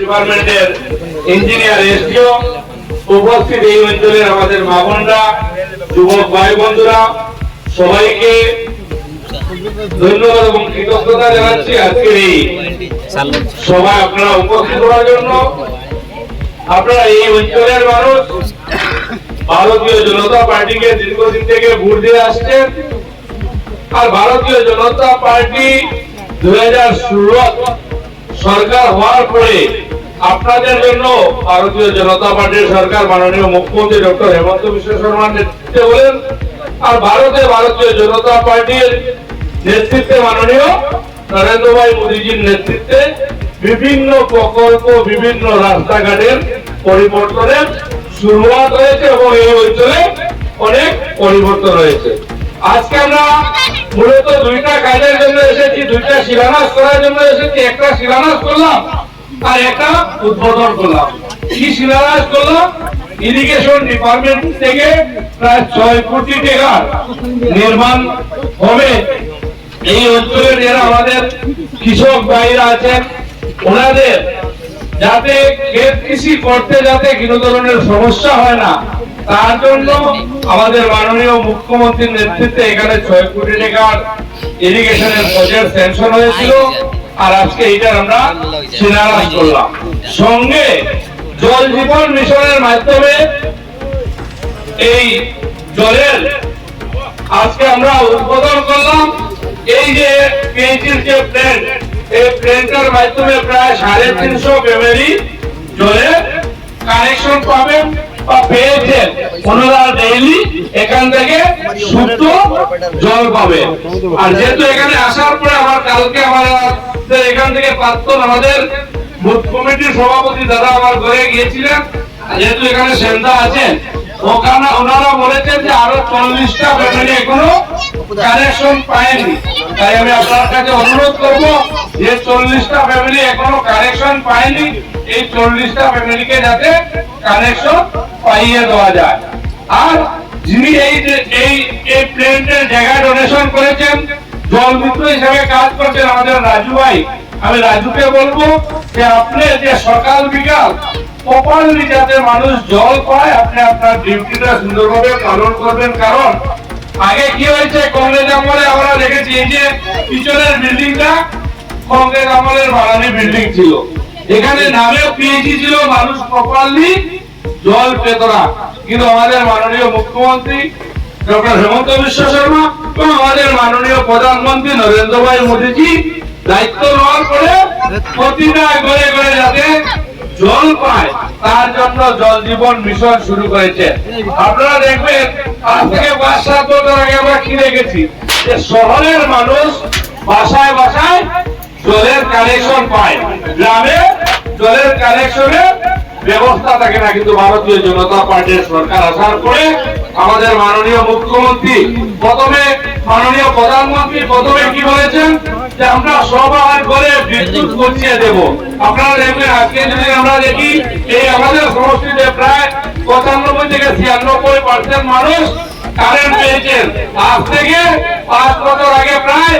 ডিপার্টমেন্টের engineer SDO, উপস্থিত এই অঞ্চলের আমাদের মা বোনরা, যুবক ভাই বন্ধুরা, সবাইকে ধন্যবাদ এবং কৃতজ্ঞতা জানাচ্ছি আজকের এই সবাই আপনারা উপস্থিত হওয়ার জন্য। আপনারা এই অঞ্চলের মানুষ, ভারতীয় জনতা পার্টিকে দীর্ঘদিন থেকে ভোট দিয়ে আসছেন। আর ভারতীয় জনতা পার্টি দু হাজার ষোলো সরকার হওয়ার পরে আপনাদের জন্য ভারতীয় জনতা পার্টির সরকার মাননীয় মুখ্যমন্ত্রী ডক্টর হেমন্ত বিশ্ব শর্মার নেতৃত্বে বলেন, আর ভারতে ভারতীয় জনতা পার্টির নেতৃত্বে মাননীয় নরেন্দ্র ভাই মোদীজির নেতৃত্বে বিভিন্ন প্রকল্প, বিভিন্ন রাস্তাঘাটের পরিবর্তনের শুরুয়াত হয়েছে এবং এই অঞ্চলে অনেক পরিবর্তন হয়েছে। আজকে আমরা মূলত দুইটা কাজের জন্য এসেছি, দুইটা শিলান্যাস করার জন্য এসেছি, একটা শিলান্যাস করলাম আর একটা উদ্বোধন করলাম। কি শিলান্যাস করলাম ইরিগেশন ডিপার্টমেন্ট থেকে প্রায় ছয় কোটি টাকার নির্মাণ হবে। এই যারা আমাদের কৃষক ভাইরা আছেন, ওনাদের যাতে ক্ষেত কৃষি করতে যাতে কোনো ধরনের সমস্যা হয় না, তার জন্য আমাদের মাননীয় মুখ্যমন্ত্রীর নেতৃত্বে এখানে ছয় কোটি টাকার ইরিগেশনের প্রজেক্ট স্যাংশন হয়েছিল। আর আজকে এটার আমরা শিলান্যাস করলাম। সঙ্গে জল জীবন মিশনের মাধ্যমে এই জলের আজকে আমরা উদ্বোধন করলাম। এই যে পিএইচির যে প্ল্যান্ট এই প্ল্যান্টের মাধ্যমে প্রায় সাড়ে তিনশো ফ্যামিলি জলে কানেকশন পাবেন বা পেয়েছেন। ওনারা ডেইলি এখান থেকে শুদ্ধ জল পাবে। আর যেহেতু এখানে আসার পরে আমার কালকে আমাদের এখান থেকে প্রাক্তন আমাদের বুথ কমিটির সভাপতি দাদা আমার ঘরে গিয়েছিলেন। যেহেতু এখানে সেন্দা ওখানে ওনারা বলেছেন যে আরও চল্লিশটা ফ্যামিলি এখনও কানেকশন পায়নি। তাই আমি আপনার কাছে অনুরোধ করব যে চল্লিশটা ফ্যামিলি এখনও কানেকশন পায়নি, এই চল্লিশটা ফ্যামিলিকে যাতে কানেকশন পাইয়ে দেওয়া যায়। আর যিনি এই এই প্লেন্টের জায়গা ডোনেশন করেছেন জল মিত্র হিসেবে কাজ করছেন আমাদের রাজু ভাই। আমি রাজুকে বলব যে আপনি যে সকাল বিকাল প্রপারলি যাতে মানুষ জল পায়, আপনি আপনার ডিউটিটা সুন্দরভাবে পালন করবেন। কারণ আগে কি হয়েছে, কংগ্রেস আমলে আমরা দেখেছি এই যে পিছনের বিল্ডিংটা, কংগ্রেস আমলের বাগানে বিল্ডিং ছিল। এখানে নামেও পিএইচি ছিল, মানুষ প্রপারলি জল পেত না। কিন্তু আমাদের মাননীয় মুখ্যমন্ত্রী ডক্টর হেমন্ত বিশ্ব শর্মা এবং আমাদের মাননীয় প্রধানমন্ত্রী নরেন্দ্র ভাই মোদীজি দায়িত্ব নেওয়ার পরে প্রতিটা ঘরে ঘরে যাতে জল পায়, তার জন্য জল জীবন মিশন শুরু করেছে। আপনারা দেখবেন, আজ থেকে পাঁচ সাত বছর আগে আমরা কি দেখেছি? যে শহরের মানুষ বাসায় বাসায় জলের কানেকশন পায়। গ্রামে জলের কানেকশনের ব্যবস্থা থাকে না, কিন্তু ভারতীয় জনতা পার্টির সরকার আসার পরে আমাদের মাননীয় মুখ্যমন্ত্রী প্রথমে, মাননীয় প্রধানমন্ত্রী প্রথমে কি বলেছেন? যে আমরা সবার ঘরে বিদ্যুৎ পৌঁছিয়ে দেব। আপনারা দেখবেন, আজকে যদি আমরা দেখি, এই আমাদের সমষ্টিতে প্রায় পঁচানব্বই থেকে ছিয়ানব্বই পার্সেন্ট মানুষ কারেন্ট পেয়েছেন। আজ থেকে পাঁচ বছর আগে প্রায়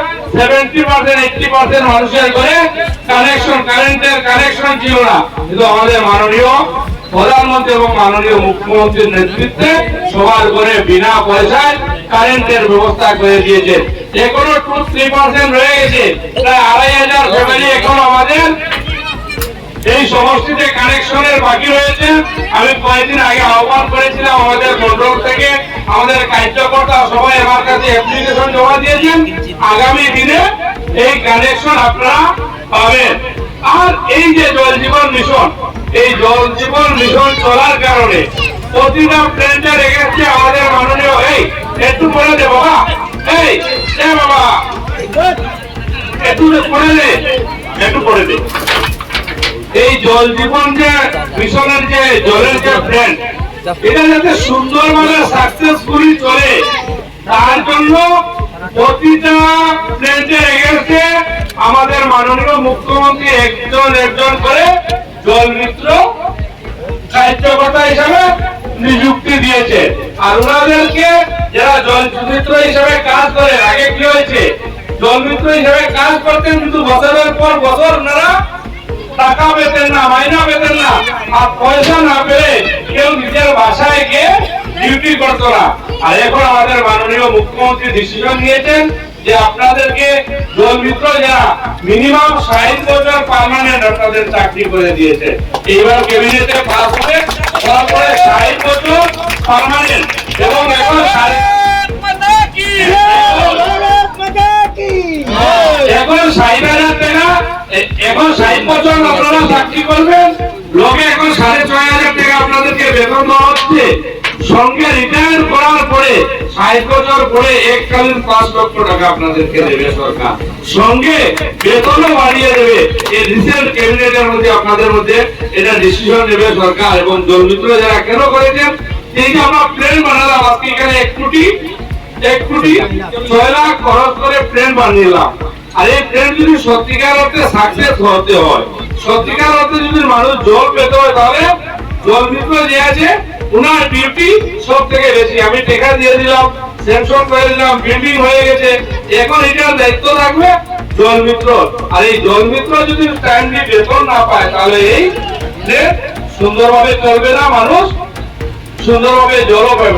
প্রধানমন্ত্রী এবং মাননীয় মুখ্যমন্ত্রীর নেতৃত্বে সবার ঘরে বিনা পয়সায় কারেন্টের ব্যবস্থা করে দিয়েছে। এখনও টু থ্রি পার্সেন্ট রয়ে গেছে। আড়াই হাজার এখন আমাদের এই সমষ্টিতে কানেকশনের বাকি রয়েছে। আমি কয়েকদিন আগে আহ্বান করেছিলাম আমাদের মন্ডল থেকে। আমাদের কার্যকর্তা সবাই আমার কাছে অ্যাপ্লিকেশন জমা দিয়েছেন। আগামী দিনে এই কানেকশন আপনারা পাবেন। আর এই যে জল জীবন মিশন, এই জল জীবন মিশন চলার কারণে প্রতিটা প্ল্যান্টের রেখেছে আমাদের মাননীয়, এই, একটু করে দে বাবা। এই বাবা। একটু করে দে। একটু করে দে। এই জল জীবন যে মিশনের যে জলের যে প্ল্যান এটা যাতে সুন্দরভাবে সাকসেসফুলি চলে, তার জন্য আমাদের মাননীয় মুখ্যমন্ত্রী একজন একজন করে জল মিত্র কার্যকর্তা হিসাবে নিযুক্তি দিয়েছে। আর ওনাদেরকে যারা জল মিত্র হিসাবে কাজ করে, আগে কি হয়েছে? জল মিত্র হিসাবে কাজ করতেন কিন্তু বছরের পর বছর টাকা পেতেন না, মাইনা পেতেন না, আর পয়সা না পেলে কেউ নিজের বাসায় গিয়ে ডিউটি করতো না। আর এখন আমাদের মাননীয় মুখ্যমন্ত্রী ডিসিশন নিয়েছেন যে আপনাদেরকে জল মিত্র যারা মিনিমাম ষাট বছর পার্মানেন্ট আপনাদের চাকরি করে দিয়েছে। এইবার ক্যাবিনেটে পাস হবে, তারপরে ষাট বছর পার্মানেন্ট এবং এখন বছর আপনারা চাকরি করবেন। লোকে এখন সাড়ে ছয় হাজার টাকা আপনাদেরকে বেতন দেওয়া হচ্ছে। সঙ্গে রিটায়ার করার পরে ষাট বছর পরে এককালীন পাঁচ লক্ষ টাকা আপনাদেরকে দেবে সরকার। সঙ্গে বেতনও বাড়িয়ে দেবে। এই রিসেন্ট ক্যাবিনেটের মধ্যে, আপনাদের মধ্যে এটা ডিসিশন নেবে সরকার এবং জলমিত্র যারা কেন করেছেন, এই যে আমরা প্লেন বানালাম, আজকে এখানে এক কোটি এক কোটি ছয় লাখ খরচ করে ট্রেন বানিয়েলাম আর এই ট্রেন যদি সত্যিকার অর্থে সাকসেস হতে হয়, সত্যিকার অর্থে যদি মানুষ জল পেতে হয় তাহলে জল মিত্র যে আছে, উনার ডিউটি সব থেকে বেশি। আমি টেকা দিয়ে দিলাম স্যাংশন করে দিলাম বিল্ডিং হয়ে গেছে। এখন এটার দায়িত্ব থাকবে জল মিত্র আর এই জল মিত্র যদি টাইমলি বেতন না পায়, তাহলে এই সুন্দরভাবে চলবে না মানুষ, সুন্দরভাবে জলও পাবে